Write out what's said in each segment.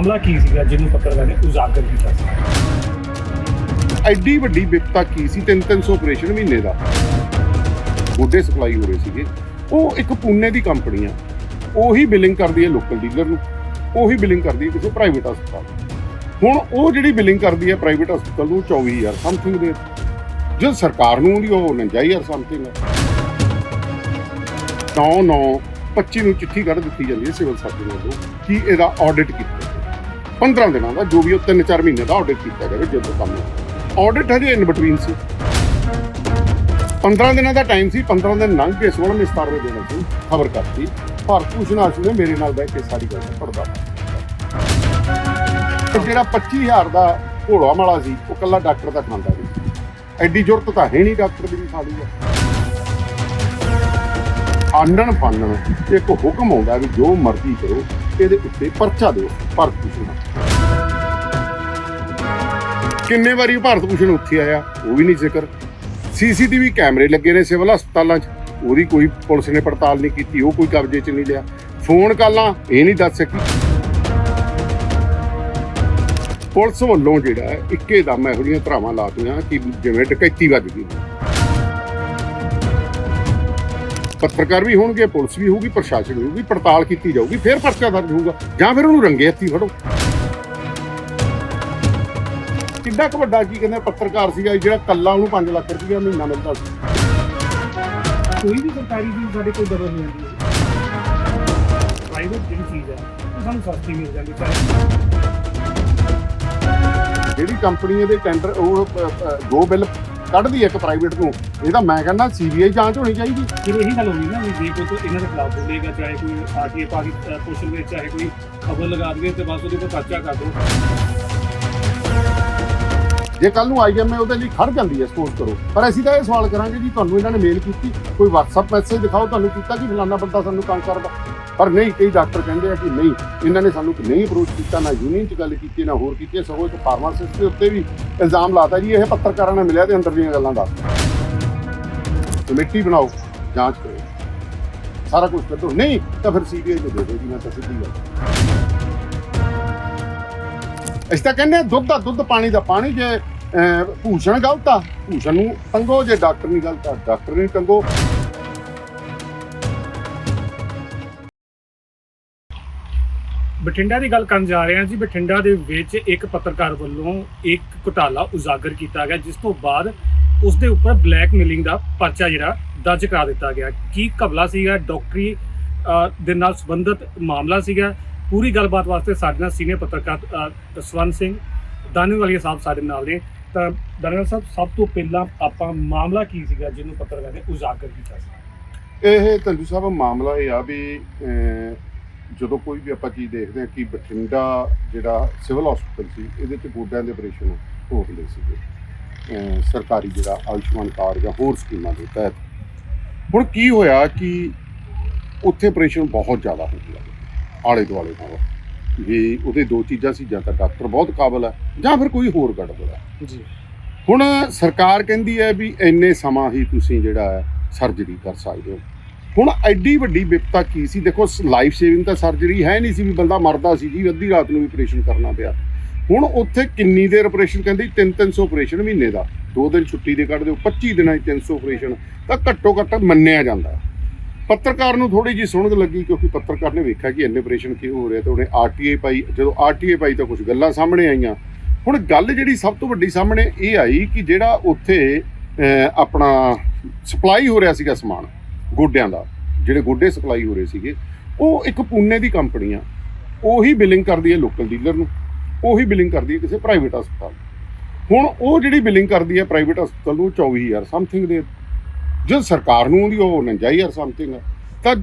ਮਾਮਲਾ ਕੀ ਸੀਗਾ ਜਿਹਨੂੰ ਪੱਤਰਕਾਰ ਨੇ ਉਜਾਗਰ ਕੀਤਾ ਸੀ? ਐਡੀ ਵੱਡੀ ਵਿਪਤਾ ਕੀ ਸੀ 3-300 ਆਪਰੇਸ਼ਨ ਮਹੀਨੇ ਦਾ? ਗੋਡੇ ਸਪਲਾਈ ਹੋ ਰਹੇ ਸੀਗੇ। ਉਹ ਇੱਕ ਪੂਨੇ ਦੀ ਕੰਪਨੀ ਆ। ਉਹੀ ਬਿਲਿੰਗ ਕਰਦੀ ਹੈ ਲੋਕਲ ਡੀਲਰ ਨੂੰ। ਉਹੀ ਬਿਲਿੰਗ ਕਰਦੀ ਹੈ ਕਿਸੇ ਪ੍ਰਾਈਵੇਟ ਹਸਪਤਾਲ ਹੁਣ ਉਹ ਜਿਹੜੀ ਬਿਲਿੰਗ ਕਰਦੀ ਹੈ ਪ੍ਰਾਈਵੇਟ ਹਸਪਤਾਲ ਨੂੰ 24000 ਸਮਥਿੰਗ ਦੇ। ਜਦ ਸਰਕਾਰ ਨੂੰ ਉਹਦੀ ਉਹ 49000 ਸਮਥਿੰਗ ਹੈ 9 9 25 ਨੂੰ ਚਿੱਠੀ ਕੱਢ ਦਿੱਤੀ ਜਾਂਦੀ ਹੈ ਸਿਵਲ ਸਰਜਨ ਵੱਲੋਂ ਕਿ ਇਹਦਾ ਆਡਿਟ ਕੀਤਾ। 15 ਦਿਨਾਂ ਦਾ, ਜੋ ਵੀ ਉਹ 3-4 ਮਹੀਨੇ ਦਾ ਆਡਿਟ ਕੀਤਾ ਜਾਵੇ ਜਦੋਂ ਕੰਮ ਆਡਿਟ ਹਜੇ ਇਨ ਬਿਟਵੀਨ ਸੀ। 15 ਦਿਨਾਂ ਦਾ ਟਾਈਮ ਸੀ 15 ਦਿਨ ਲੰਘ ਕੇ 16ਵੇਂ 17ਵੇਂ ਦਿਨ ਅਸੀਂ ਖਬਰ ਕਰਤੀ। ਭਾਰਤ ਭੂਸ਼ਣ ਆਸ਼ੂ ਨੇ ਮੇਰੇ ਨਾਲ ਬਹਿ ਕੇ ਸਾਰੀ ਗੱਲ ਪੜਦਾ ਜਿਹੜਾ 25000 ਦਾ ਘੋੜਾ ਮਾਲਾ ਸੀ, ਉਹ ਕੱਲਾ ਡਾਕਟਰ ਦਾ ਖਾਂਦਾ ਸੀ। ਐਡੀ ਜ਼ਰੂਰਤ ਤਾਂ ਹੈ ਨਹੀਂ ਡਾਕਟਰ ਦੀ ਵੀ ਖਾਲੀ ਆ ਆਨਣ ਫਾਨਣ ਇੱਕ ਹੁਕਮ ਆਉਂਦਾ ਵੀ ਜੋ ਮਰਜ਼ੀ ਕਰੋ ਇਹਦੇ ਉੱਤੇ ਪਰਚਾ ਦਿਓ, ਭਾਰਤ ਭੂਸ਼ਣ ਕਿੰਨੇ ਵਾਰੀ ਭਾਰਤ ਭੂਸ਼ਣ ਉੱਥੇ ਆਇਆ, ਉਹ ਵੀ ਨਹੀਂ ਜ਼ਿਕਰ। ਸੀਸੀਟੀਵੀ ਕੈਮਰੇ ਲੱਗੇ ਨੇ ਸਿਵਲ ਹਸਪਤਾਲਾਂ 'ਚ। ਉਹਦੀ ਕੋਈ ਪੁਲਿਸ ਨੇ ਪੜਤਾਲ ਨਹੀਂ ਕੀਤੀ, ਉਹ ਕੋਈ ਕਬਜ਼ੇ 'ਚ ਨਹੀਂ ਲਿਆ। ਫੋਨ ਕਾਲਾਂ, ਇਹ ਨਹੀਂ ਦੱਸ ਸਕੀ। ਪੁਲਿਸ ਵੱਲੋਂ ਜਿਹੜਾ ਇੱਕੇ ਦਮ ਇਹੋ ਜਿਹੀਆਂ ਧਰਾਵਾਂ ਲਾਤੀਆਂ ਕਿ ਜਿਵੇਂ ਡਕੈਤੀ ਵੱਜ ਗਈ। ਪੱਤਰਕਾਰ ਵੀ ਹੋਣਗੇ ਪੁਲਿਸ ਵੀ ਹੋਊਗੀ ਪ੍ਰਸ਼ਾਸਨ ਵੀ ਹੋਊਗੀ ਪੜਤਾਲ ਕੀਤੀ ਜਾਊਗੀ ਫਿਰ ਪਰਚਾ ਦਰਜ ਹੋਊਗਾ। ਜਾਂ ਫਿਰ ਉਹਨੂੰ ਰੰਗੇ ਹੱਥੀ ਫੜੋ। ਕਿੰਨਾ ਕੁ ਵੱਡਾ ਕੀ ਕਹਿੰਦੇ ਪੱਤਰਕਾਰ ਸੀਗਾ ਜਿਹੜਾ ਕੱਲਾ ਉਹਨੂੰ 5 ਲੱਖ ਰੁਪਏ ਮਹੀਨਾ ਮਿਲਦਾ ਸੀ। ਕੋਈ ਵੀ ਸਰਕਾਰੀ ਚੀਜ਼ ਸਾਡੇ ਕੋਲ ਦਬਰ ਨਹੀਂ ਆਉਂਦੀ ਪ੍ਰਾਈਵੇਟ ਜਿਹੜੀ ਚੀਜ਼ ਹੈ ਉਹ ਸਾਨੂੰ ਸਸਤੀ ਮਿਲ ਜਾਂਦੀ ਚਾਹੇ ਜਿਹੜੀ ਕੰਪਨੀ ਇਹਦੇ ਟੈਂਡਰ ਉਹ ਦੋ ਬਿੱਲ ਕੱਢਦੀ ਇੱਕ ਪ੍ਰਾਈਵੇਟ ਨੂੰ। ਇਹ ਤਾਂ ਮੈਂ ਕਹਿੰਦਾ ਸੀਬੀਆਈ ਜਾਂਚ ਹੋਣੀ ਚਾਹੀਦੀ। ਫਿਰ ਇਹੀ ਗੱਲ ਹੋਣੀ ਨਾ ਵੀ ਜੇ ਕੋਈ ਇਹਨਾਂ ਦੇ ਖਿਲਾਫ ਬੋਲੇਗਾ ਚਾਹੇ ਕੋਈ ਆਰਟੀਏ ਪਾਕੀ ਪੁੱਛਣ ਵਿੱਚ ਚਾਹੇ ਕੋਈ ਖਬਰ ਲਗਾ ਦੇਵੇ ਤੇ ਬਸ ਉਹਦੇ ਕੋਲ ਪਰਚਾ ਕਰ ਦੋ ਜੇ ਕੱਲ ਨੂੰ ਆਈਐਮਏ ਉਹਦੇ ਲਈ ਖੜ ਜਾਂਦੀ ਹੈ ਸਪੋਜ਼ ਕਰੋ। ਪਰ ਅਸੀਂ ਤਾਂ ਇਹ ਸਵਾਲ ਕਰਾਂਗੇ ਜੀ ਤੁਹਾਨੂੰ ਇਹਨਾਂ ਨੇ ਮੇਲ ਕੀਤੀ। ਕੋਈ WhatsApp ਮੈਸੇਜ ਦਿਖਾਓ ਤੁਹਾਨੂੰ ਕੀਤਾ ਕਿ ਫਲਾਣਾ ਬੰਦਾ ਸਾਨੂੰ ਤੰਗ ਕਰਦਾ। ਪਰ ਨਹੀਂ, ਕਈ ਡਾਕਟਰ ਕਹਿੰਦੇ ਆ ਕਿ ਨਹੀਂ, ਇਹਨਾਂ ਨੇ ਸਾਨੂੰ ਨਹੀਂ ਅਪਰੋਚ ਕੀਤਾ, ਨਾ ਯੂਨੀਅਨ 'ਚ ਗੱਲ ਕੀਤੀ, ਨਾ ਹੋਰ ਕੀਤੀ, ਸਗੋਂ ਇੱਕ ਫਾਰਮਾਸਿਸਟ ਦੇ ਉੱਤੇ ਵੀ ਇਲਜ਼ਾਮ ਲਾਤਾ ਜੀ, ਇਹ ਪੱਤਰਕਾਰਾਂ ਨੇ ਮਿਲਿਆ ਤੇ ਅੰਦਰ ਦੀਆਂ ਗੱਲਾਂ ਦੱਸ ਕਮੇਟੀ ਬਣਾਓ, ਜਾਂਚ ਕਰੋ। ਸਾਰਾ ਕੁਝ ਕੱਢੋ ਨਹੀਂ, ਤਾਂ ਫਿਰ ਸੀਬੀਆਈ ਨੂੰ ਦੇ ਦਿਓ ਜੀ, ਮੈਂ ਤਾਂ ਸਿੱਧੀ ਗੱਲ। ਅਸੀਂ ਤਾਂ ਕਹਿੰਦੇ ਦੁੱਧ ਦਾ ਦੁੱਧ, ਪਾਣੀ ਦਾ ਪਾਣੀ, ਜੇ ਭੂਸ਼ਣ ਗਲਤ ਆ, ਭੂਸ਼ਣ ਨੂੰ ਟੰਗੋ ਜੇ ਡਾਕਟਰ ਨਹੀਂ ਗਲਤ ਆ, ਡਾਕਟਰ ਨੂੰ ਟੰਗੋ ਬਠਿੰਡਾ ਦੀ ਗੱਲ ਕਰਨ ਜਾ ਰਹੇ ਹਾਂ ਜੀ। ਬਠਿੰਡਾ ਦੇ ਵਿੱਚ ਇੱਕ ਪੱਤਰਕਾਰ ਵੱਲੋਂ ਇੱਕ ਘੁਟਾਲਾ ਉਜਾਗਰ ਕੀਤਾ ਗਿਆ ਜਿਸ ਤੋਂ ਬਾਅਦ ਉਸ ਦੇ ਉੱਪਰ ਬਲੈਕਮੇਲਿੰਗ ਦਾ ਪਰਚਾ ਜਿਹੜਾ ਦਰਜ ਕਰਾ ਦਿੱਤਾ ਗਿਆ। ਕੀ ਘਬਲਾ ਸੀਗਾ ਡਾਕਟਰੀ ਦੇ ਨਾਲ ਸੰਬੰਧਿਤ ਮਾਮਲਾ ਸੀਗਾ? ਪੂਰੀ ਗੱਲਬਾਤ ਵਾਸਤੇ ਸਾਡੇ ਨਾਲ ਸੀਨੀਅਰ ਪੱਤਰਕਾਰ ਅ, ਸਿੰਘ ਦਾਨੇਵਾਲੀਆ ਸਾਹਿਬ ਸਾਡੇ ਨਾਲ ਨੇ। ਤਾਂ ਦਾਨੇਵਾਲ ਸਾਹਿਬ ਸਭ ਤੋਂ ਪਹਿਲਾਂ ਆਪਾਂ ਮਾਮਲਾ ਕੀ ਸੀਗਾ ਜਿਹਨੂੰ ਪੱਤਰਕਾਰ ਨੇ ਉਜਾਗਰ ਕੀਤਾ ਸੀ? ਇਹ ਤੰਜੂ ਸਾਹਿਬ ਮਾਮਲਾ ਇਹ ਆ ਵੀ ਜਦੋਂ ਕੋਈ ਵੀ ਆਪਾਂ ਚੀਜ਼ ਦੇਖਦੇ ਹਾਂ ਕਿ ਬਠਿੰਡਾ ਜਿਹੜਾ ਸਿਵਲ ਹਸਪੀਟਲ ਸੀ ਇਹਦੇ ਚ ਗੋਡਿਆਂ ਦੇ ਆਪਰੇਸ਼ਨ ਹੋ ਰਹੇ ਸੀਗੇ। ਸਰਕਾਰੀ ਜਿਹੜਾ ਆਯੁਸ਼ਮਾਨ ਕਾਰਡ ਜਾਂ ਹੋਰ ਸਕੀਮਾਂ ਦੇ ਤਹਿਤ। ਹੁਣ ਕੀ ਹੋਇਆ ਕਿ ਉੱਥੇ ਆਪਰੇਸ਼ਨ ਬਹੁਤ ਜ਼ਿਆਦਾ ਹੋ ਗਿਆ ਆਲੇ ਦੁਆਲੇ ਨਾਲ। ਵੀ ਉਹਦੇ ਦੋ ਚੀਜ਼ਾਂ ਸੀ ਜਾਂ ਤਾਂ ਡਾਕਟਰ ਬਹੁਤ ਕਾਬਲ ਹੈ ਜਾਂ ਫਿਰ ਕੋਈ ਹੋਰ ਗੜਬੜ ਹੈ। ਜੀ। ਹੁਣ ਸਰਕਾਰ ਕਹਿੰਦੀ ਹੈ ਵੀ ਇੰਨੇ ਸਮਾਂ ਹੀ ਤੁਸੀਂ ਜਿਹੜਾ ਹੈ ਸਰਜਰੀ ਕਰ ਸਕਦੇ ਹੋ। ਹੁਣ ਐਡੀ ਵੱਡੀ ਵਿਪਤਾ ਕੀ ਸੀ? ਦੇਖੋ ਲਾਈਫ ਸੇਵਿੰਗ ਤਾਂ ਸਰਜਰੀ ਹੈ ਨਹੀਂ ਸੀ ਵੀ ਬੰਦਾ ਮਰਦਾ ਸੀ ਜੀ, ਅੱਧੀ ਰਾਤ ਨੂੰ ਵੀ ਆਪਰੇਸ਼ਨ ਕਰਨਾ ਪਿਆ। ਹੁਣ ਉੱਥੇ ਕਿੰਨੀ ਦੇਰ ਆਪਰੇਸ਼ਨ ਕਹਿੰਦੇ 3-300 ਆਪਰੇਸ਼ਨ ਮਹੀਨੇ ਦਾ। ਦੋ ਦਿਨ ਛੁੱਟੀ ਦੇ ਕੱਢ ਦਿਓ 25 ਦਿਨਾਂ 'ਚ 300 ਆਪਰੇਸ਼ਨ ਤਾਂ ਘੱਟੋ ਘੱਟ ਮੰਨਿਆ ਜਾਂਦਾ ਪੱਤਰਕਾਰ ਨੂੰ ਥੋੜੀ ਜੀ ਸੁਣਨ ਲੱਗੀ ਕਿਉਂਕਿ ਪੱਤਰਕਾਰ ਨੇ ਵੇਖਿਆ ਕਿ ਇੰਨੇ ਆਪਰੇਸ਼ਨ ਕਿਉਂ ਹੋ ਰਿਹਾ ਤੇ ਉਹਨੇ ਆਰਟੀਏ ਪਾਈ। ਜਦੋਂ ਆਰਟੀਏ ਪਾਈ ਤਾਂ ਕੁਝ ਗੱਲਾਂ ਸਾਹਮਣੇ ਆਈਆਂ। ਹੁਣ ਗੱਲ ਜਿਹੜੀ ਸਭ ਤੋਂ ਵੱਡੀ ਸਾਹਮਣੇ ਇਹ ਆਈ ਕਿ ਜਿਹੜਾ ਉੱਥੇ ਆਪਣਾ ਸਪਲਾਈ ਹੋ ਰਿਹਾ ਸੀਗਾ ਸਮਾਨ ਗੋਡਿਆਂ ਦਾ, ਜਿਹੜੇ ਗੋਡੇ ਸਪਲਾਈ ਹੋ ਰਹੇ ਸੀਗੇ, ਉਹ ਇੱਕ ਪੂਨੇ ਦੀ ਕੰਪਨੀ ਆ। ਉਹੀ ਬਿਲਿੰਗ ਕਰਦੀ ਹੈ ਲੋਕਲ ਡੀਲਰ ਨੂੰ, ਉਹੀ ਬਿਲਿੰਗ ਕਰਦੀ ਹੈ ਕਿਸੇ ਪ੍ਰਾਈਵੇਟ ਹਸਪਤਾਲ ਹੁਣ ਉਹ ਜਿਹੜੀ ਬਿਲਿੰਗ ਕਰਦੀ ਹੈ ਪ੍ਰਾਈਵੇਟ ਹਸਪਤਾਲ ਨੂੰ 24000 ਸਮਥਿੰਗ ਦੇ ਜਦ ਸਰਕਾਰ ਨੂੰ ਆਉਂਦੀ, ਉਹ 49000 ਸਮਥਿੰਗ ਤਾਂ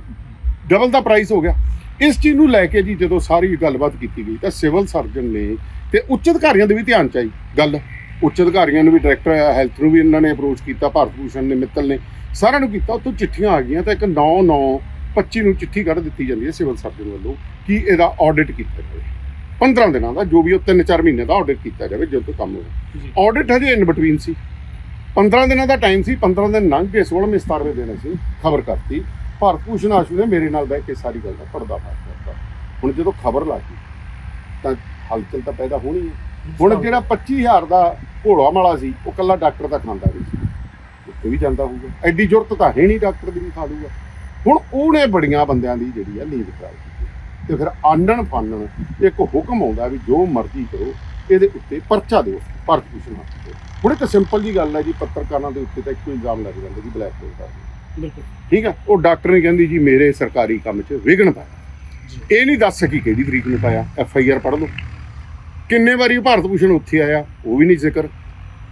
ਡਬਲ ਦਾ ਪ੍ਰਾਈਸ ਹੋ ਗਿਆ। ਇਸ ਚੀਜ਼ ਨੂੰ ਲੈ ਕੇ ਜੀ ਜਦੋਂ ਸਾਰੀ ਗੱਲਬਾਤ ਕੀਤੀ ਗਈ, ਤਾਂ ਸਿਵਲ ਸਰਜਨ ਨੇ ਤੇ ਉੱਚ ਅਧਿਕਾਰੀਆਂ ਦੇ ਵੀ ਧਿਆਨ ਚ ਆਈ ਗੱਲ। ਉੱਚ ਅਧਿਕਾਰੀਆਂ ਨੂੰ ਵੀ ਡਾਇਰੈਕਟਰ ਹੈਲਥ ਨੂੰ ਵੀ ਇਹਨਾਂ ਨੇ ਅਪਰੋਚ ਕੀਤਾ ਭਾਰਤ ਭੂਸ਼ਣ ਨੇ ਮਿੱਤਲ ਨੇ ਸਾਰਿਆਂ ਨੂੰ ਕੀਤਾ। ਉੱਥੋਂ ਚਿੱਠੀਆਂ ਆ ਗਈਆਂ ਤਾਂ ਇੱਕ 9 9 25 ਨੂੰ ਚਿੱਠੀ ਕੱਢ ਦਿੱਤੀ ਜਾਂਦੀ ਹੈ ਸਿਵਲ ਸਰਜਨ ਵੱਲੋਂ ਕਿ ਇਹਦਾ ਆਡਿਟ ਕੀਤਾ ਜਾਵੇ। 15 ਦਿਨਾਂ ਦਾ ਜੋ ਵੀ ਉਹ 3-4 ਮਹੀਨੇ ਦਾ ਆਡਿਟ ਕੀਤਾ ਜਾਵੇ ਜਦੋਂ ਤੋਂ ਕੰਮ ਹੋਵੇ ਆਡਿਟ ਹਜੇ ਇਨ ਬਿਟਵੀਨ ਸੀ। 15 ਦਿਨਾਂ ਦਾ ਟਾਈਮ ਸੀ 15 ਦਿਨ ਲੰਘ ਕੇ 16ਵੇਂ 17ਵੇਂ ਦਿਨ ਅਸੀਂ ਖਬਰ ਕਰਤੀ। ਭਾਰਤ ਭੂਸ਼ਣ ਆਸ਼ੂ ਨੇ ਮੇਰੇ ਨਾਲ ਬਹਿ ਕੇ ਸਾਰੀ ਗੱਲ ਦਾ ਪਰਦਾ ਫਾਸ਼ ਕਰਤਾ। ਹੁਣ ਜਦੋਂ ਖਬਰ ਲੱਗੀ ਤਾਂ ਹਲਚਲ ਤਾਂ ਪੈਦਾ ਹੋਣੀ ਹੈ। ਹੁਣ ਜਿਹੜਾ 25000 ਦਾ ਘੋੜਾ ਮਾਲਾ ਸੀ ਉਹ ਕੱਲਾ ਡਾਕਟਰ ਤਾਂ ਖਾਂਦਾ ਨਹੀਂ ਸੀ। ਉੱਥੇ ਵੀ ਜਾਂਦਾ ਹੋਊਗਾ। ਐਡੀ ਜ਼ਰੂਰਤ ਤਾਂ ਹੈ ਨਹੀਂ ਡਾਕਟਰ ਦੀ ਵੀ ਖਾ ਲੂਗਾ ਹੁਣ ਉਹਨੇ ਬੜੀਆਂ ਬੰਦਿਆਂ ਦੀ ਜਿਹੜੀ ਆ ਨੀਂਦ ਖਰਾਬ ਕੀਤੀ। ਤੇ ਫਿਰ ਆਨਣ ਫਾਨਣ ਇੱਕ ਹੁਕਮ ਆਉਂਦਾ ਵੀ ਜੋ ਮਰਜ਼ੀ ਕਰੋ ਇਹਦੇ ਉੱਤੇ ਪਰਚਾ ਦਿਓ ਭੂਸ਼ਣ ਹੱਥ ਹੁਣ ਇੱਕ ਸਿੰਪਲ ਜੀ ਗੱਲ ਹੈ ਜੀ ਪੱਤਰਕਾਰਾਂ ਦੇ ਉੱਤੇ ਤਾਂ ਇੱਕੋ ਇਲਜ਼ਾਮ ਲੱਗ ਜਾਂਦਾ ਜੀ ਬਲੈਕਮੇਲ ਕਰਦੇ ਬਿਲਕੁਲ। ਠੀਕ ਹੈ? ਉਹ ਡਾਕਟਰ ਨੇ ਕਹਿੰਦੀ ਜੀ ਮੇਰੇ ਸਰਕਾਰੀ ਕੰਮ 'ਚ ਵਿਘਨ ਪਾਇਆ। ਇਹ ਨਹੀਂ ਦੱਸ ਸਕੀ ਕਿਹੜੀ ਤਰੀਕ ਨੂੰ ਪਾਇਆ। ਐਫ ਆਈ ਆਰ ਪੜ੍ਹ ਲਓ। ਕਿੰਨੇ ਵਾਰੀ ਭਾਰਤ ਭੂਸ਼ਣ ਉੱਥੇ ਆਇਆ, ਉਹ ਵੀ ਨਹੀਂ ਜ਼ਿਕਰ।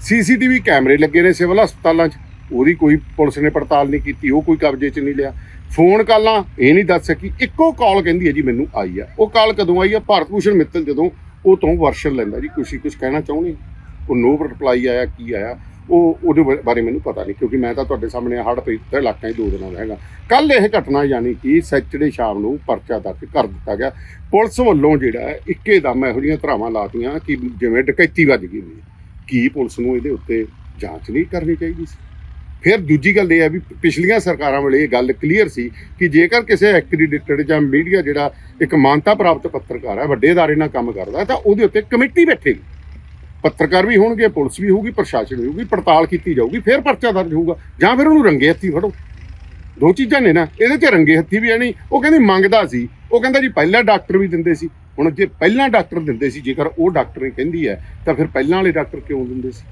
ਸੀਸੀਟੀਵੀ ਕੈਮਰੇ ਲੱਗੇ ਨੇ ਸਿਵਲ ਹਸਪਤਾਲਾਂ 'ਚ, ਉਹਦੀ ਕੋਈ ਪੁਲਿਸ ਨੇ ਪੜਤਾਲ ਨਹੀਂ ਕੀਤੀ, ਉਹ ਕੋਈ ਕਬਜ਼ੇ 'ਚ ਨਹੀਂ ਲਿਆ। ਫੋਨ ਕਾਲਾਂ, ਇਹ ਨਹੀਂ ਦੱਸ ਸਕੀ, ਇੱਕੋ ਕਾਲ ਕਹਿੰਦੀ ਹੈ ਜੀ, ਮੈਨੂੰ ਆਈ ਆ। ਉਹ ਕਾਲ ਕਦੋਂ ਆਈ ਆ? ਭਾਰਤ ਭੂਸ਼ਣ ਮਿੱਤਲ ਜਦੋਂ ਉਹ ਤੋਂ ਵਰਸ਼ਨ ਲੈਂਦਾ ਜੀ ਕੁਛ ਕੁਝ ਕਹਿਣਾ ਚਾਹੁੰਦੇ ਉਹ ਨੋ ਰਿਪਲਾਈ ਆਇਆ, ਕੀ ਆਇਆ? ਉਹ ਉਹਦੇ ਬਾ- ਬਾਰੇ ਮੈਨੂੰ ਪਤਾ ਨਹੀਂ ਕਿਉਂਕਿ ਮੈਂ ਤਾਂ ਤੁਹਾਡੇ ਸਾਹਮਣੇ ਹੜ੍ਹ ਪੀੜਤ ਇਲਾਕਿਆਂ 'ਚ ਦੋ ਦਿਨਾਂ ਦਾ ਹੈਗਾ ਕੱਲ ਇਹ ਘਟਨਾ ਯਾਨੀ ਕਿ ਸੈਚਰਡੇ ਸ਼ਾਮ ਨੂੰ ਪਰਚਾ ਦਰਜ ਕਰ ਦਿੱਤਾ ਗਿਆ ਪੁਲਿਸ ਵੱਲੋਂ ਜਿਹੜਾ ਹੈ ਇੱਕੇ ਦਮ ਇਹੋ ਜਿਹੀਆਂ ਧਰਾਵਾਂ ਲਾਤੀਆਂ ਕਿ ਜਿਵੇਂ ਡਕੈਤੀ ਵੱਜ ਗਈ ਹੋਈ ਹੈ। ਕੀ ਪੁਲਿਸ ਨੂੰ ਇਹਦੇ ਉੱਤੇ ਜਾਂਚ ਨਹੀਂ ਕਰਨੀ ਚਾਹੀਦੀ ਸੀ ਫਿਰ ਦੂਜੀ ਗੱਲ ਇਹ ਹੈ ਵੀ ਪਿਛਲੀਆਂ ਸਰਕਾਰਾਂ ਵੇਲੇ ਇਹ ਗੱਲ ਕਲੀਅਰ ਸੀ ਕਿ ਜੇਕਰ ਕਿਸੇ ਐਕ੍ਰੀਡਿਟਡ ਜਾਂ ਮੀਡੀਆ ਜਿਹੜਾ ਇੱਕ ਮਾਨਤਾ ਪ੍ਰਾਪਤ ਪੱਤਰਕਾਰ ਹੈ ਵੱਡੇ ادارے ਨਾਲ ਕੰਮ ਕਰਦਾ ਹੈ, ਤਾਂ ਉਹਦੇ ਉੱਤੇ ਕਮੇਟੀ ਬੈਠੇਗੀ ਪੱਤਰਕਾਰ ਵੀ ਹੋਣਗੇ, ਪੁਲਿਸ ਵੀ ਹੋਊਗੀ, ਪ੍ਰਸ਼ਾਸਨ ਵੀ ਹੋਊਗੀ, ਪੜਤਾਲ ਕੀਤੀ ਜਾਊਗੀ, ਫਿਰ ਪਰਚਾ ਦਰਜ ਹੋਊਗਾ। ਜਾਂ ਫਿਰ ਉਹਨੂੰ ਰੰਗੇ ਹੱਥੀ ਫੜੋ। ਦੋ ਚੀਜ਼ਾਂ ਨੇ ਨਾ, ਇਹਦੇ 'ਚ ਰੰਗੇ ਹੱਥੀ ਵੀ ਹੈ ਨਹੀਂ। ਉਹ ਕਹਿੰਦੀ ਮੰਗਦਾ ਸੀ। ਉਹ ਕਹਿੰਦਾ ਜੀ ਪਹਿਲਾਂ ਡਾਕਟਰ ਵੀ ਦਿੰਦੇ ਸੀ। ਹੁਣ ਜੇ ਪਹਿਲਾਂ ਡਾਕਟਰ ਦਿੰਦੇ ਸੀ, ਜੇਕਰ ਉਹ ਡਾਕਟਰ ਨੇ ਕਹਿੰਦੀ ਹੈ, ਤਾਂ ਫਿਰ ਪਹਿਲਾਂ ਵਾਲੇ ਡਾਕਟਰ ਕਿਉਂ ਦਿੰਦੇ ਸੀ?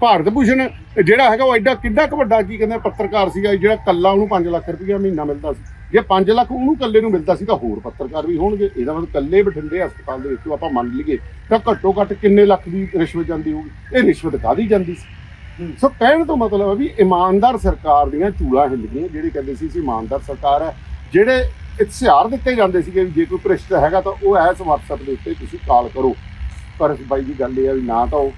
ਭਾਰਤ ਭੂਸ਼ਣ ਜਿਹੜਾ ਹੈਗਾ ਉਹ ਐਡਾ ਕਿੱਡਾ ਕੁ ਵੱਡਾ ਕੀ ਕਹਿੰਦੇ ਪੱਤਰਕਾਰ ਸੀਗਾ ਜਿਹੜਾ ਕੱਲਾ ਉਹਨੂੰ 5 ਲੱਖ ਰੁਪਇਆ ਮਹੀਨਾ ਮਿਲਦਾ ਸੀ। ਜੇ 5 ਲੱਖ ਉਹਨੂੰ ਕੱਲੇ ਨੂੰ ਮਿਲਦਾ ਸੀ ਤਾਂ ਹੋਰ ਪੱਤਰਕਾਰ ਵੀ ਹੋਣਗੇ। ਇਹਦਾ ਮਤਲਬ ਕੱਲੇ ਬਠਿੰਡੇ ਹਸਪਤਾਲ ਦੇ ਵਿੱਚੋਂ ਆਪਾਂ ਮੰਨ ਲਈਏ ਤਾਂ ਘੱਟੋ ਘੱਟ ਕਿੰਨੇ ਲੱਖ ਦੀ ਰਿਸ਼ਵਤ ਜਾਂਦੀ ਹੋਊਗੀ? ਇਹ ਰਿਸ਼ਵਤ ਕਾਦੀ ਜਾਂਦੀ ਸੀ? ਸੋ ਕਹਿਣ ਤੋਂ ਮਤਲਬ ਹੈ ਵੀ ਇਮਾਨਦਾਰ ਸਰਕਾਰ ਦੀਆਂ ਚੂੜਾਂ ਹਿੱਲ ਗਈਆਂ ਜਿਹੜੀ ਕਹਿੰਦੇ ਸੀ ਸੀ ਇਮਾਨਦਾਰ ਸਰਕਾਰ ਹੈ ਜਿਹੜੇ ਇਤਿਹਾਰ ਦਿੱਤੇ ਜਾਂਦੇ ਸੀਗੇ ਵੀ ਜੇ ਕੋਈ ਭ੍ਰਿਸ਼ਟ ਹੈਗਾ ਤਾਂ ਉਹ ਐਸ WhatsApp ਦੇ ਉੱਤੇ ਤੁਸੀਂ ਕਾਲ ਕਰੋ। ਪਰ ਬਾਈ ਜੀ ਗੱਲ ਇਹ ਆ ਵੀ ਨਾ ਤਾਂ ਉਹ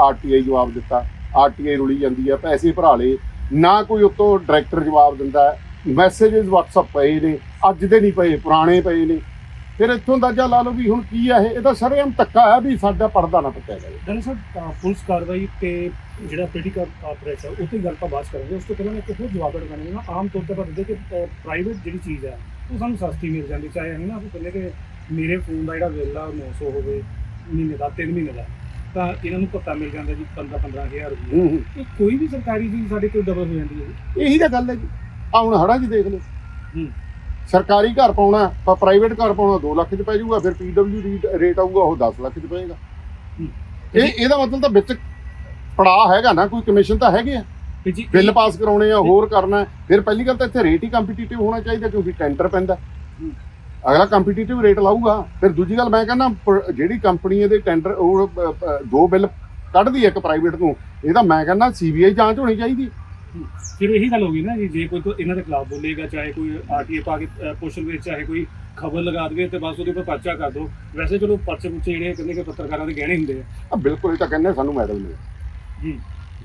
ਆਰਟੀਆਈ ਜਵਾਬ ਦਿੱਤਾ। ਆਰਟੀਆਈ ਰੁਲੀ ਜਾਂਦੀ ਹੈ ਪੈਸੇ ਭਰਾ ਲਏ। ਨਾ ਕੋਈ ਉਤੋਂ ਡਾਇਰੈਕਟਰ ਜਵਾਬ ਦਿੰਦਾ ਮੈਸੇजेस WhatsApp ਪਏ ਨੇ ਅੱਜ ਦੇ ਨਹੀਂ ਪਏ ਪੁਰਾਣੇ ਪਏ ਨੇ। ਫਿਰ ਇੱਥੋਂ ਅੰਦਾਜ਼ਾ ਲਾ ਲਓ ਵੀ ਹੁਣ ਕੀ ਆ ਇਹ ਇਹ ਤਾਂ ਸਰੇਆਮ ਧੱਕਾ ਹੈ ਵੀ ਸਾਡਾ ਪਰਦਾ ਨਾ ਪੱਟਿਆ ਜਾਵੇ। ਸਾਹਿਬ ਅ, ਪੁਲਿਸ ਕਾਰਵਾਈ ਤੇ ਜਿਹੜਾ ਪੋਲੀਟੀਕਲ ਆਪਰੇਟ ਹੈ ਉਹ ਤੇ ਗੱਲ ਆਪਾਂ ਬਾਤ ਕਰਾਂਗੇ। ਉਸ ਤੋਂ ਪਹਿਲਾਂ ਮੈਂ ਇੱਕ ਹੋਰ ਜਵਾਬ ਦੇਣਾ ਨਾ ਆਮ ਤੌਰ ਤੇ ਆਪਾਂ ਦੇਖਦੇ ਕਿ ਪ੍ਰਾਈਵੇਟ ਜਿਹੜੀ ਚੀਜ਼ ਹੈ ਉਹ ਸਾਨੂੰ ਸਸਤੀ ਮਿਲ ਜਾਂਦੀ ਚਾਹੇ ਅਸੀਂ ਨਾ ਆਪਾਂ ਕਹਿੰਦੇ ਕਿ ਮੇਰੇ ਫੋਨ ਦਾ ਜਿਹੜਾ ਬਿੱਲ ਆ ਉਹ 900 ਹੋਵੇ ਮਹੀਨੇ ਦਾ 3 ਮਹੀਨੇ ਦਾ ਤਾਂ ਇਹਨਾਂ ਨੂੰ ਪਤਾ ਮਿਲ ਜਾਂਦਾ ਜੀ 15 15000 ਰੁਪਏ ਹੂੰ ਹੂੰ। ਇਹ ਕੋਈ ਵੀ ਸਰਕਾਰੀ ਚੀਜ਼ ਸਾਡੇ ਕੋਲ ਡਬਲ ਹੋ ਜਾਂਦੀ ਹੈ ਇਹੀ ਤਾਂ ਗੱਲ ਹੈ ਜੀ। ਆ ਹੁਣ ਹੜਾ ਜੀ ਦੇਖ ਲਓ ਹੂੰ। ਸਰਕਾਰੀ ਘਰ ਪਾਉਣਾ ਪਰ ਪ੍ਰਾਈਵੇਟ ਘਰ ਪਾਉਣਾ 2 ਲੱਖ ਚ ਪੈ ਜਾਊਗਾ ਫਿਰ ਪੀਡਬਲਯੂ ਰੇਟ ਆਊਗਾ ਉਹ 10 ਲੱਖ ਚ ਪਏਗਾ। ਇਹ ਇਹਦਾ ਮਤਲਬ ਤਾਂ ਵਿੱਚ ਪੜਾ ਹੈਗਾ ਨਾ ਕੋਈ ਕਮਿਸ਼ਨ ਤਾਂ ਹੈਗੇ ਆ ਬਿੱਲ ਪਾਸ ਕਰਾਉਣੇ ਆ ਹੋਰ ਕਰਨਾ। ਫਿਰ ਪਹਿਲੀ ਗੱਲ ਤਾਂ ਇੱਥੇ ਰੇਟ ਹੀ ਕੰਪੀਟੀਟਿਵ ਹੋਣਾ ਚਾਹੀਦਾ ਕਿਉਂਕਿ ਟੈਂਡਰ ਪੈਂਦਾ। ਅਗਲਾ ਕੰਪੀਟੀਟਿਵ ਰੇਟ ਲਾਊਗਾ ਫਿਰ ਦੂਜੀ ਗੱਲ ਮੈਂ ਕਹਿੰਦਾ ਜਿਹੜੀ ਕੰਪਨੀ ਇਹਦੇ ਟੈਂਡਰ ਉਹ ਦੋ ਬਿੱਲ ਕੱਢਦੀ ਇੱਕ ਪ੍ਰਾਈਵੇਟ ਨੂੰ ਇਹਦਾ ਮੈਂ ਕਹਿੰਦਾ ਸੀਬੀਆਈ ਜਾਂਚ ਹੋਣੀ ਚਾਹੀਦੀ ਫਿਰ ਇਹੀ ਗੱਲ ਹੋ ਗਈ ਨਾ ਜੀ ਜੇ ਕੋਈ ਇਹਨਾਂ ਦੇ ਖਿਲਾਫ ਬੋਲੇਗਾ ਚਾਹੇ ਕੋਈ ਆਰਟੀਏ ਪਾ ਕੇ ਪੁੱਛਣ ਵਿੱਚ ਚਾਹੇ ਕੋਈ ਖਬਰ ਲਗਾ ਦੇਵੇ ਤੇ ਬਸ ਉਹਦੇ ਉੱਪਰ ਪਰਚਾ ਕਰ ਦੋ। ਵੈਸੇ ਚਲੋ ਪਰਚੇ ਪੁੱਛੇ ਜਿਹੜੇ ਕਹਿੰਦੇ ਕਿ ਪੱਤਰਕਾਰਾਂ ਦੇ ਗਹਿਣੇ ਹੁੰਦੇ ਆ। ਬਿਲਕੁਲ ਇਹ ਤਾਂ ਕਹਿੰਦੇ ਸਾਨੂੰ ਮੈਡਲ ਮਿਲਿਆ ਜੀ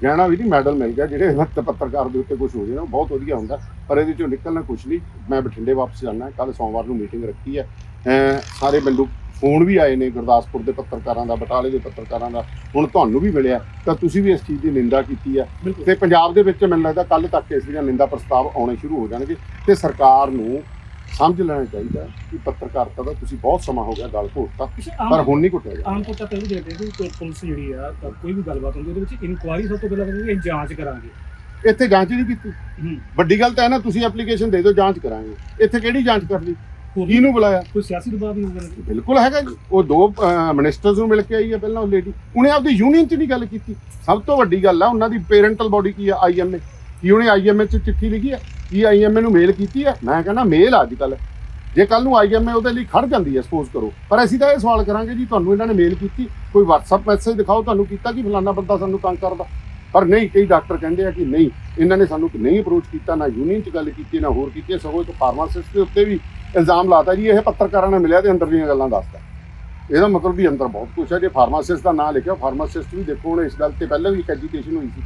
ਗਹਿਣਾ ਵੀ ਨਹੀਂ ਮੈਡਲ ਮਿਲ ਗਿਆ ਜਿਹੜੇ ਵਕਤ ਪੱਤਰਕਾਰ ਦੇ ਉੱਤੇ ਕੁਝ ਹੋ ਉਹ ਬਹੁਤ ਵਧੀਆ ਹੁੰਦਾ। ਪਰ ਇਹਦੇ ਚੋਂ ਨਿਕਲਣਾ ਕੁਝ ਨਹੀਂ। ਮੈਂ ਬਠਿੰਡੇ ਵਾਪਸ ਜਾਣਾ ਕੱਲ ਸੋਮਵਾਰ ਨੂੰ ਮੀਟਿੰਗ ਰੱਖੀ ਹੈ। ਸਾਰੇ ਮੈਨੂੰ ਫੋਨ ਵੀ ਆਏ ਨੇ ਗੁਰਦਾਸਪੁਰ ਦੇ ਪੱਤਰਕਾਰਾਂ ਦਾ ਬਟਾਲੇ ਦੇ ਪੱਤਰਕਾਰਾਂ ਦਾ ਹੁਣ ਤੁਹਾਨੂੰ ਵੀ ਮਿਲਿਆ ਤਾਂ ਤੁਸੀਂ ਵੀ ਇਸ ਚੀਜ਼ ਦੀ ਨਿੰਦਾ ਕੀਤੀ ਹੈ। ਤੇ ਪੰਜਾਬ ਦੇ ਵਿੱਚ ਮੈਨੂੰ ਲੱਗਦਾ ਕੱਲ ਤੱਕ ਇਸ ਦੀਆਂ ਨਿੰਦਾ ਪ੍ਰਸਤਾਵ ਆਉਣੇ ਸ਼ੁਰੂ ਹੋ ਜਾਣਗੇ ਤੇ ਸਰਕਾਰ ਨੂੰ ਸਮਝ ਲੈਣਾ ਚਾਹੀਦਾ ਕਿ ਪੱਤਰਕਾਰਤਾ ਦਾ ਤੁਸੀਂ ਬਹੁਤ ਸਮਾਂ ਹੋ ਗਿਆ ਗੱਲ ਘੋਟਤਾ ਪਰ ਹੁਣ ਨਹੀਂ ਘੁੱਟਿਆ ਜਾ ਆਮ ਤੌਰ ਤੇ ਪਹਿਲਾਂ ਦੇਖਦੇ ਕਿ ਕੋਈ ਪੁਲਿਸ ਜਿਹੜੀ ਆ ਤਾਂ ਕੋਈ ਵੀ ਗੱਲਬਾਤ ਹੁੰਦੀ ਉਹਦੇ ਵਿੱਚ ਇਨਕੁਆਇਰੀ ਸਭ ਤੋਂ ਪਹਿਲਾਂ ਕਹਿੰਦੇ ਅਸੀਂ ਜਾਂਚ ਕਰਾਂਗੇ। ਇੱਥੇ ਜਾਂਚ ਹੀ ਨਹੀਂ ਕੀਤੀ। ਹੂੰ। ਵੱਡੀ ਗੱਲ ਤਾਂ ਹੈ ਨਾ ਤੁਸੀਂ ਐਪਲੀਕੇਸ਼ਨ ਦੇ ਦਿਓ ਜਾਂਚ ਕਰਾਂਗੇ। ਇੱਥੇ ਕਿਹੜੀ ਜਾਂਚ ਕਰ ਲਈ? ਕਿਹਨੂੰ ਬੁਲਾਇਆ? ਕੋਈ ਸਿਆਸੀ ਦਬਾਅ ਵੀ ਹੋਊਗਾ ਨਾ ਬਿਲਕੁਲ ਹੈਗਾ ਜੀ। ਉਹ ਦੋ ਮਿਨਿਸਟਰਸ ਨੂੰ ਮਿਲ ਕੇ ਆਈ ਹੈ ਪਹਿਲਾਂ ਉਹ ਲੇਡੀ ਉਹਨੇ ਆਪਦੀ ਯੂਨੀਅਨ 'ਚ ਨਹੀਂ ਗੱਲ ਕੀਤੀ। ਸਭ ਤੋਂ ਵੱਡੀ ਗੱਲ ਆ ਉਹਨਾਂ ਦੀ ਪੇਰੈਂਟਲ ਬਾਡੀ ਕੀ ਆ? ਆਈਐਮਏ ਕੀ ਉਹਨੇ ਆਈਐਮਏ 'ਚ ਚਿੱਠੀ ਲਿਖੀ ਹੈ ਕੀ ਆਈਐਮਏ ਨੂੰ ਮੇਲ ਕੀਤੀ ਹੈ ਮੈਂ ਕਹਿੰਦਾ ਮੇਲ ਅੱਜ ਕੱਲ ਜੇ ਕੱਲ ਨੂੰ ਆਈਐਮਏ ਉਹਦੇ ਲਈ ਖੜ ਜਾਂਦੀ ਹੈ ਸਪੋਜ਼ ਕਰੋ। ਪਰ ਅਸੀਂ ਤਾਂ ਇਹ ਸਵਾਲ ਕਰਾਂਗੇ ਜੀ ਤੁਹਾਨੂੰ ਇਹਨਾਂ ਨੇ ਮੇਲ ਕੀਤੀ। ਕੋਈ WhatsApp ਮੈਸੇਜ ਦਿਖਾਓ ਤੁਹਾਨੂੰ ਕੀਤਾ ਕਿ ਫਲਾਨਾ ਬੰਦਾ ਸਾਨੂੰ ਤੰਗ ਕਰਦਾ? ਪਰ ਨਹੀਂ ਕਈ ਡਾਕਟਰ ਕਹਿੰਦੇ ਆ ਕਿ ਨਹੀਂ ਇਹਨਾਂ ਨੇ ਸਾਨੂੰ ਨਹੀਂ ਅਪਰੋਚ ਕੀਤਾ ਨਾ ਯੂਨੀਅਨ 'ਚ ਗੱਲ ਕੀਤੀ ਨਾ ਹੋਰ ਕੀਤੀ। ਸਗੋਂ ਇੱਕ ਫਾਰਮਾਸਿਸਟ ਦੇ ਉੱਤੇ ਵੀ ਇਲਜ਼ਾਮ ਲਾਤਾ ਜੀ ਇਹ ਪੱਤਰਕਾਰਾਂ ਨੇ ਮਿਲਿਆ ਤੇ ਅੰਦਰ ਦੀਆਂ ਗੱਲਾਂ ਦੱਸਦਾ ਇਹਦਾ ਮਤਲਬ ਵੀ ਅੰਦਰ ਬਹੁਤ ਕੁਝ ਹੈ। ਜੇ ਫਾਰਮਾਸਿਸਟ ਦਾ ਨਾਂ ਲਿਖਿਆ ਫਾਰਮਾਸਿਸਟ ਵੀ ਦੇਖੋ ਹੁਣ ਇਸ ਗੱਲ ਤੇ ਪਹਿਲਾਂ ਵੀ ਇੱਕ ਐਜੀਟੇਸ਼ਨ ਹੋਈ ਸੀ।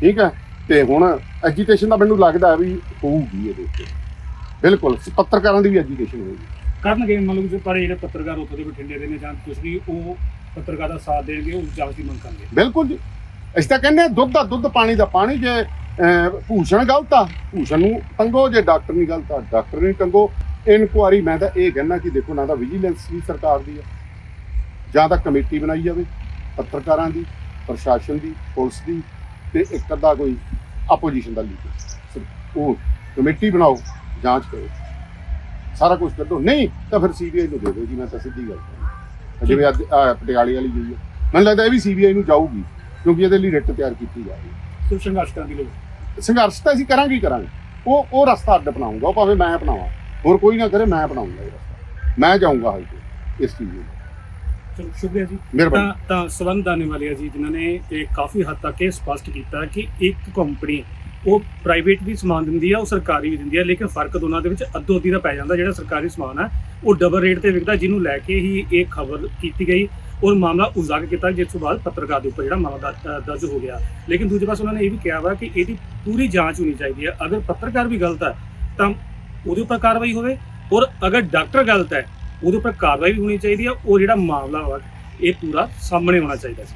ਠੀਕ ਹੈ? ਤੇ ਹੁਣ ਐਜੀਟੇਸ਼ਨ ਦਾ ਮੈਨੂੰ ਲੱਗਦਾ ਵੀ ਹੋਊਗੀ ਇਹਦੇ ਉੱਤੇ ਬਿਲਕੁਲ ਪੱਤਰਕਾਰਾਂ ਦੀ ਵੀ ਐਜੀਟੇਸ਼ਨ ਹੋਊਗੀ। ਕਰਨਗੇ ਮੰਨ ਲਓ ਕਿ ਪਰ ਜਿਹੜੇ ਪੱਤਰਕਾਰ ਉੱਥੇ ਦੇ ਬਠਿੰਡੇ ਦੇ ਨੇ ਜਾਂ ਕੁਝ ਵੀ ਉਹ ਪੱਤਰਕਾਰ ਦਾ ਸਾਥ ਦੇਣਗੇ ਉਹ ਜਾਂਚ ਦੀ ਮੰਗ ਕਰਨਗੇ। ਬਿਲਕੁਲ ਜੀ। ਅਸੀਂ ਤਾਂ ਕਹਿੰਦੇ ਦੁੱਧ ਦਾ ਦੁੱਧ ਪਾਣੀ ਦਾ ਪਾਣੀ ਜੇ ਭੂਸ਼ਣ ਗਲਤ ਆ ਭੂਸ਼ਣ ਨੂੰ ਟੰਗੋ ਜੇ ਡਾਕਟਰ ਨਹੀਂ ਗਲਤ ਆ ਡਾਕਟਰ ਨਹੀਂ ਟੰਗੋ। ਇਨਕੁਆਰੀ ਮੈਂ ਤਾਂ ਇਹ ਕਹਿਣਾ ਕਿ ਦੇਖੋ ਨਾ ਤਾਂ ਵਿਜੀਲੈਂਸ ਵੀ ਸਰਕਾਰ ਦੀ ਹੈ ਜਾਂ ਤਾਂ ਕਮੇਟੀ ਬਣਾਈ ਜਾਵੇ ਪੱਤਰਕਾਰਾਂ ਦੀ ਪ੍ਰਸ਼ਾਸਨ ਦੀ ਪੁਲਿਸ ਦੀ ਤੇ ਇੱਕ ਅੱਧਾ ਕੋਈ ਆਪੋਜੀਸ਼ਨ ਦਾ ਲੀਡਰ ਉਹ ਕਮੇਟੀ ਬਣਾਓ ਜਾਂਚ ਕਰੋ। ਸਾਰਾ ਕੁਝ ਕੱਢੋ। ਨਹੀਂ ਤਾਂ ਫਿਰ ਸੀਬੀਆਈ ਨੂੰ ਦੇ ਦਿਓ ਜੀ ਮੈਂ ਤਾਂ ਸਿੱਧੀ ਗੱਲ ਕਹਿੰਦਾ ਜਿਵੇਂ ਅੱਜ ਪਟਿਆਲੇ ਵਾਲੀ ਗਈ ਹੈ ਮੈਨੂੰ ਲੱਗਦਾ ਇਹ ਵੀ ਸੀਬੀਆਈ ਨੂੰ ਜਾਊਗੀ ਕਿਉਂਕਿ ਇਹਦੇ ਲਈ ਰਿਟ ਤਿਆਰ ਕੀਤੀ ਜਾ ਰਹੀ ਹੈ ਸੋ ਸੰਘਰਸ਼ ਕਰਨ ਦੀ ਲੋੜ ਸੰਘਰਸ਼ ਤਾਂ ਅਸੀਂ ਕਰਾਂਗੇ ਹੀ ਕਰਾਂਗੇ। ਉਹ ਉਹ ਰਸਤਾ ਅੱਡ ਉਹ ਭਾਵੇਂ ਮੈਂ ਅਪਣਾਵਾਂ। ਹੋਰ ਕੋਈ ਨਾ ਕਰੇ ਮੈਂ ਅਪਣਾਉਂਗਾ ਇਹ ਰਸਤਾ। ਮੈਂ ਜਾਊਂਗਾ ਹਾਈ ਕੋਰਟ ਇਸ ਚੀਜ਼ ਨੂੰ। ਚਲੋ ਸ਼ੁਕਰੀਆ ਜੀ। ਮਿਹਰਬਾਨੀ। ਤਾਂ ਤਾਂ ਸਵੰਦ ਦਾਨੇ ਵਾਲੇ ਆ ਜੀ ਜਿਨ੍ਹਾਂ ਨੇ ਇਹ ਕਾਫੀ ਹੱਦ ਤੱਕ ਇਹ ਸਪਸ਼ਟ ਕੀਤਾ ਕਿ ਇੱਕ ਕੰਪਨੀ ਉਹ ਪ੍ਰਾਈਵੇਟ ਵੀ ਸਮਾਨ ਦਿੰਦੀ ਆ ਉਹ ਸਰਕਾਰੀ ਵੀ ਦਿੰਦੀ ਆ ਲੇਕਿਨ ਫ਼ਰਕ ਦੋਨਾਂ ਦੇ ਵਿੱਚ ਅੱਧੋ ਅੱਧੀ ਦਾ ਪੈ ਜਾਂਦਾ ਜਿਹੜਾ ਸਰਕਾਰੀ ਸਮਾਨ ਆ ਉਹ ਡਬਲ ਰੇਟ ਤੇ ਵਿਕਦਾ ਜਿਹਨੂੰ ਲੈ ਕੇ ਹੀ ਇਹ ਖਬਰ ਕੀਤੀ ਗਈ। ਔਰ ਮਾਮਲਾ ਉਜਾਗਰ ਕੀਤਾ ਜਿਸ ਤੋਂ ਬਾਅਦ ਪੱਤਰਕਾਰ ਦੇ ਉੱਪਰ ਜਿਹੜਾ ਮਾਮਲਾ ਦ- ਦਰਜ ਹੋ ਗਿਆ। ਲੇਕਿਨ ਦੂਜੇ ਪਾਸੇ ਉਹਨਾਂ ਨੇ ਇਹ ਵੀ ਕਿਹਾ ਵਾ ਕਿ ਇਹਦੀ ਪੂਰੀ ਜਾਂਚ ਹੋਣੀ ਚਾਹੀਦੀ ਹੈ ਅਗਰ ਪੱਤਰਕਾਰ ਵੀ ਗਲਤ ਹੈ ਤਾਂ ਉਹਦੇ ਉੱਪਰ ਕਾਰਵਾਈ ਹੋਵੇ ਔਰ ਅਗਰ ਡਾਕਟਰ ਗਲਤ ਹੈ, ਉਹਦੇ ਉੱਪਰ ਕਾਰਵਾਈ ਵੀ ਹੋਣੀ ਚਾਹੀਦੀ ਹੈ, ਉਹ ਜਿਹੜਾ ਮਾਮਲਾ ਵਾ, ਇਹ ਪੂਰਾ ਸਾਹਮਣੇ ਆਉਣਾ ਚਾਹੀਦਾ ਸੀ।